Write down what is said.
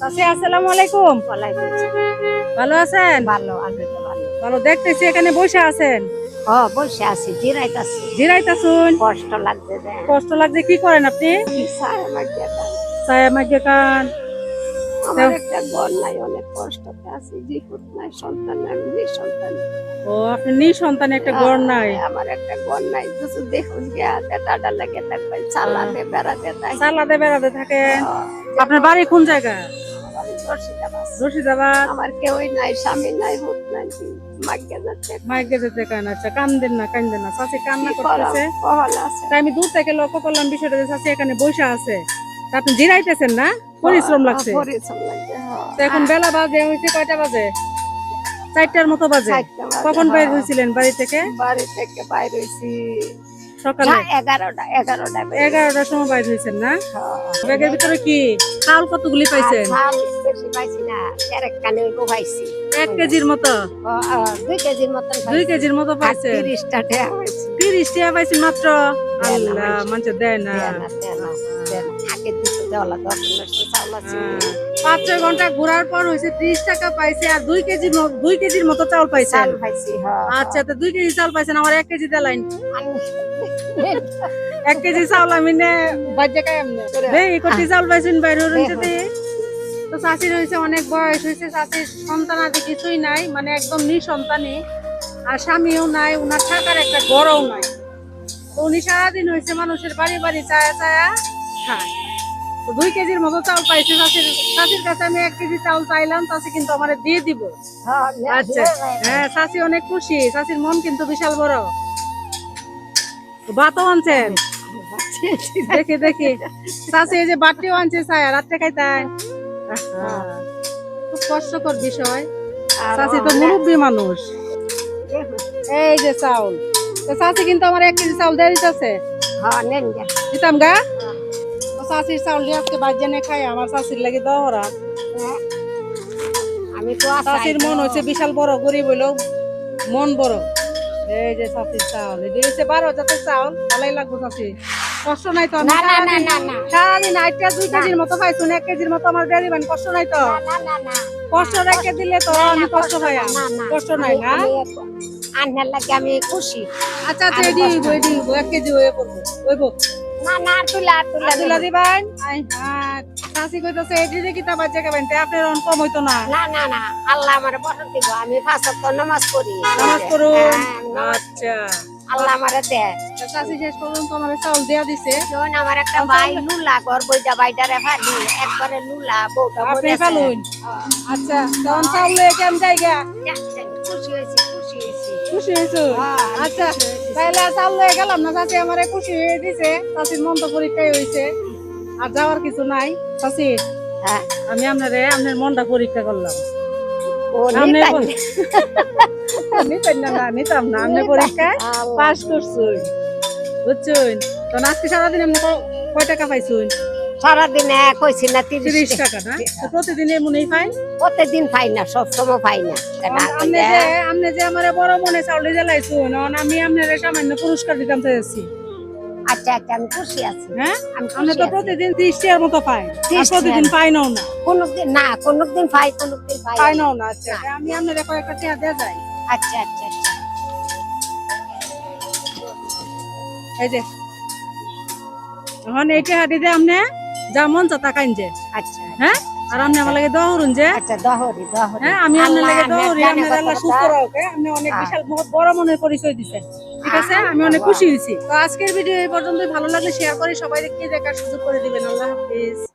চাচি আসসালামু আলাইকুম। ভালো আছেন? ভালো ভালো। ভালো দেখতেছি এখানে বসে আছেন। ও বসে আছি জিরাইতাছি। জিরাইতাছুন। কষ্ট লাগছে কষ্ট লাগছে কি করেন আপনি? কান আমার একটা ঘর নাই অনেক কষ্টতে আছি নাই সন্তান নাই আমি সন্তান। ও আপনি নি সন্তান একটা ঘর নাই। আমার একটা ঘর নাই কিছু দেখুন গিয়া টাটা লাগে চালাতে বেড়াতে সালাদে বেড়াতে থাকেন। আপনার বাড়ি কোন জায়গা? মুর্শিদাবাদ। আমার কেউই নাই স্বামী নাই ভূত নাই মাগ্যা যাচ্ছে মাইকে যেতে কান আচ্ছা কান্দেন না কান্দেন না। চাচি কান্না করতেছে? তাই আমি দূর থেকে লক্ষ্য করলাম বিষয়টা যে এখানে বসে আছে। আপনি জিরাইতেছেন না? পরিশ্রম লাগছে। পরিশ্রম লাগছে হ্যাঁ। এখন বেলা বাজে হয়েছে কয়টা বাজে? চারটার মতো বাজে। কখন হ্যাঁ। হয়েছিলেন বাড়ি থেকে? বাড়ি থেকে বাইর হয়েছি সকালে? এগারোটা এগারোটা এগারোটার সময় বাইর হয়েছেন না? হ্যাঁ। ব্যাগের ভিতরে কি? চাল কতগুলি পাইছেন? বেশি পাইছি না চারেক কানে পাইছি। এক কেজির মতো? দুই কেজির মতন দুই কেজির মতো পাইছে তিরিশটা টাকা তিরিশ টাকা পাইছেন মাত্র আল্লাহ মানুষ। দেয় না আছে। পাঁচ ছয় ঘণ্টা ঘোরার পর হয়েছে ত্রিশ টাকা পাইছে আর দুই কেজি দুই কেজির মতো চাউল পাইছি, আচ্ছা তো দুই কেজি চাউল পাইছেন আমার এক কেজি দেলাইন। এক কেজি চাউল আমি নে এমনি এই কটি চাউল পাইছেন বাইরে রয়েছে তো চাষির হয়েছে অনেক বয়স হয়েছে চাষির সন্তান আদি কিছুই নাই মানে একদম নিঃসন্তানই। আর স্বামীও নাই উনার থাকার একটা ঘরও নাই। তো উনি সারাদিন হয়েছে মানুষের বাড়ি বাড়ি চায়া চায়া খায়। তো দুই কেজির মতো চাউল পাইছে চাষির চাষির কাছে আমি এক কেজি চাউল চাইলাম চাষি কিন্তু আমার দিয়ে দিব। আচ্ছা হ্যাঁ চাষি অনেক খুশি চাষির মন কিন্তু বিশাল বড়। ভাতও আনছেন? দেখি দেখি। চাষি এই যে বাটিও আনছে ছায়া রাত্রে খাইতাই খুব কষ্টকর বিষয়। আর চাষি তো মুরব্বী মানুষ। এই যে চাউল তো চাষি কিন্তু আমার এক কেজি চাউল দিয়ে দিতেছে হ্যাঁ, নেন। দিতাম গা তো চাষির চাউল দিয়ে আজকে বাজ্যে নে খাই আমার চাষির লাগে দহরা হ্যাঁ। আমি তো চাষির মন হচ্ছে বিশাল বড় গরিব হইলেও মন বড় এই যে চাষির চাউল যে হচ্ছে বারো জাতের চাউল ভালোই লাগবো চাষি কষ্ট নাই তো না, না, না, না, না। সারাদিন আটটা দুই কেজির মতো পাইছো এক কেজির মতো আমার দেরি মানে কষ্ট নাই তো না, না, না, না। কষ্ট রেখে দিলে তো আমি কষ্ট না। কষ্ট নাই না আন্নার লাগে আমি খুশি। আচ্ছা আচ্ছা আমি এডি। এডি এক কেজি হয়ে পড়ব হইবো না না তুলা তুলা তুলা দিবেন? হ্যাঁ কইতাছে এডি রে কিতা বাচ্চা খাবেন। তে আপনার অন কম হইতো না। না না না আল্লাহ আমার বসত দিব। আমি পাঁচ ওয়াক্ত নামাজ পড়ি। নামাজ করুন হ্যাঁ, আচ্ছা। আল্লাহ আমারে দেয় তো চাষি শেষ পর্যন্ত আমার চাউল দেয়া দিছে। যখন আমার একটা ভাই লুলা ঘর বইটা বাইটারে ফালি একবারে লুলা বউটা। ফালুন। আচ্ছা তখন চাউল জায়গা? যাচ্ছে, খুশি হয়েছো? হ্যাঁ, আচ্ছা। তাইলে চাউল লয়ে গেলাম না চাষি আমারে খুশি হয়ে দিছে। চাষির মন তো পরীক্ষাই হয়েছে আর যাওয়ার কিছু নাই। চাষি হ্যাঁ। আমি আপনারে আপনার মনটা পরীক্ষা করলাম। নিতাম না। আপনি পরীক্ষায়। পাস করছুন। বুঝছুন? তো আজকে সারাদিন আপনি ক- কয় টাকা পাইছুন? সারাদিনে কইছি না তিরিশ টাকা না? প্রতিদিন এমনই পাই প্রত্যেকদিন পাই না সব সময় পাই না। আপনি যে আপনি যে আমার বড় মনে চাউলে জ্বালাইছুন আমি আপনার সামান্য পুরস্কার দিতাম চাইছি। আচ্ছা আচ্ছা আমি খুশি আছি। হ্যাঁ? আমি তো প্রতিদিন ত্রিশ টাকার মতো পাই আর 30 প্রতিদিন পাই নাও না। কোনোদিন না কোনোদিন পাই কোনোদিন পাই। পাই নাও না আচ্ছা আমি আপনার কয়েকটা টাকা দেওয়া যায় আচ্ছা আচ্ছা আচ্ছা। এই যে। এখন এইটা হাঁটি দিয়ে আপনি যা মন চা টাকা যে আচ্ছা। হ্যাঁ? আর আপনি আমার লাগে দহরুন যে আচ্ছা দহরি দহরি হ্যাঁ আমি আপনার লাগে দহরি আল্লাহ সুস্থ রাখে আপনি অনেক হ্যাঁ। বিশাল বহুত বড় মনের পরিচয় দিছে ঠিক আছে? আমি অনেক খুশি হয়েছি। তো আজকের ভিডিও এই পর্যন্তই। ভালো লাগলে শেয়ার করে সবাই দেখে দেখার সুযোগ করে দিবেন। আল্লাহ হাফিজ।